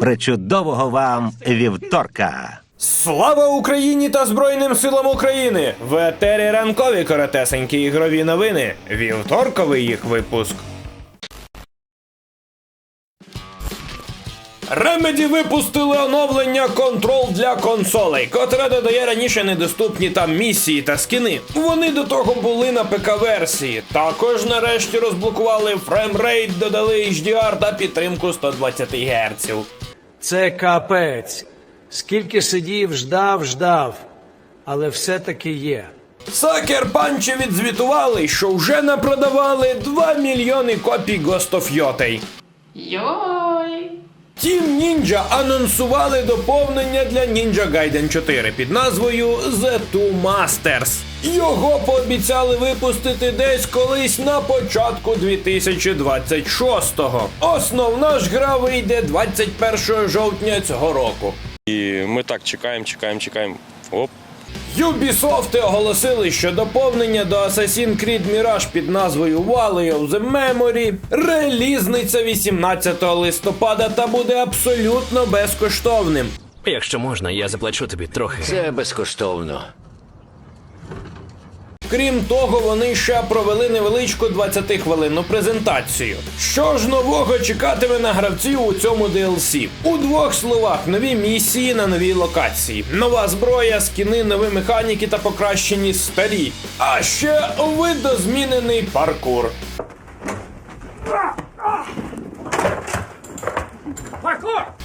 Причудового вам вівторка! Слава Україні та Збройним силам України! В етері ранкові коротесенькі ігрові новини. Вівторковий їх випуск. Remedy випустили оновлення Control для консолей, котре додає раніше недоступні там місії та скини. Вони до того були на ПК-версії. Також нарешті розблокували фреймрейт, додали HDR та підтримку 120 Гц. Це капець. Скільки сидів, ждав, ждав. Але все-таки є. Сакер панчі відзвітували, що вже напродавали 2 мільйони копій Гостов Йотей. Йой! Team Ninja анонсували доповнення для Ninja Gaiden 4 під назвою The Two Masters. Його пообіцяли випустити десь колись на початку 2026-го. Основна ж гра вийде 21 жовтня цього року. І ми так чекаємо, чекаємо, чекаємо. Оп. Ubisoft оголосили, що доповнення до Assassin's Creed Mirage під назвою Valley of the Memory релізниться 18 листопада та буде абсолютно безкоштовним. Якщо можна, я заплачу тобі трохи. Це безкоштовно. Крім того, вони ще провели невеличку 20-хвилинну презентацію. Що ж нового чекатиме на гравців у цьому DLC? У двох словах нові місії на новій локації, нова зброя, скіни, нові механіки та покращені старі. А ще видозмінений паркур.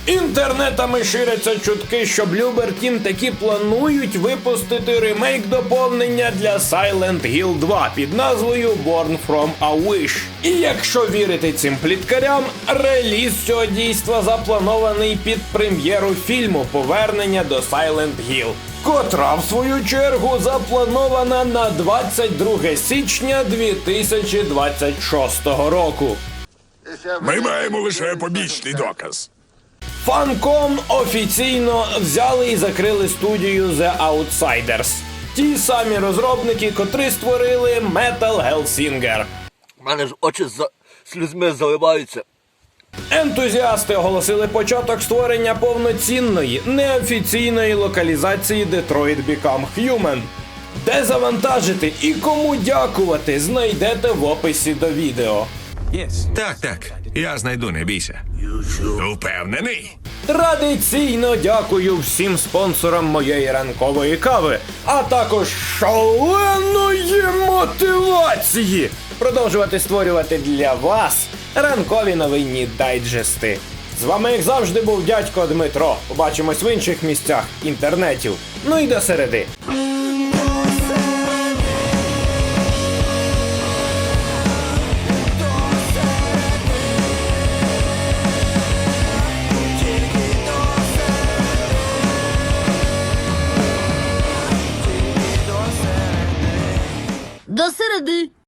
Інтернетами ширяться чутки, що Bloober Team таки планують випустити ремейк доповнення для Silent Hill 2 під назвою Born From a Wish. І якщо вірити цим пліткарям, реліз цього дійства запланований під прем'єру фільму Повернення до Silent Hill. Котра, в свою чергу, запланована на 22 січня 2026 року. Ми маємо лише побічний доказ. Фанком офіційно взяли і закрили студію The Outsiders. Ті самі розробники, котрі створили Metal Hellsinger. У мене ж очі за слізьми заливаються. Ентузіасти оголосили початок створення повноцінної, неофіційної локалізації Detroit Become Human. Де завантажити і кому дякувати, знайдете в описі до відео. Так, так. Я знайду, не бійся. Упевнений. Традиційно дякую всім спонсорам моєї ранкової кави, а також шаленої мотивації продовжувати створювати для вас ранкові новинні дайджести. З вами, як завжди, був дядько Дмитро. Побачимось в інших місцях інтернетів. Ну і до середи. До середи.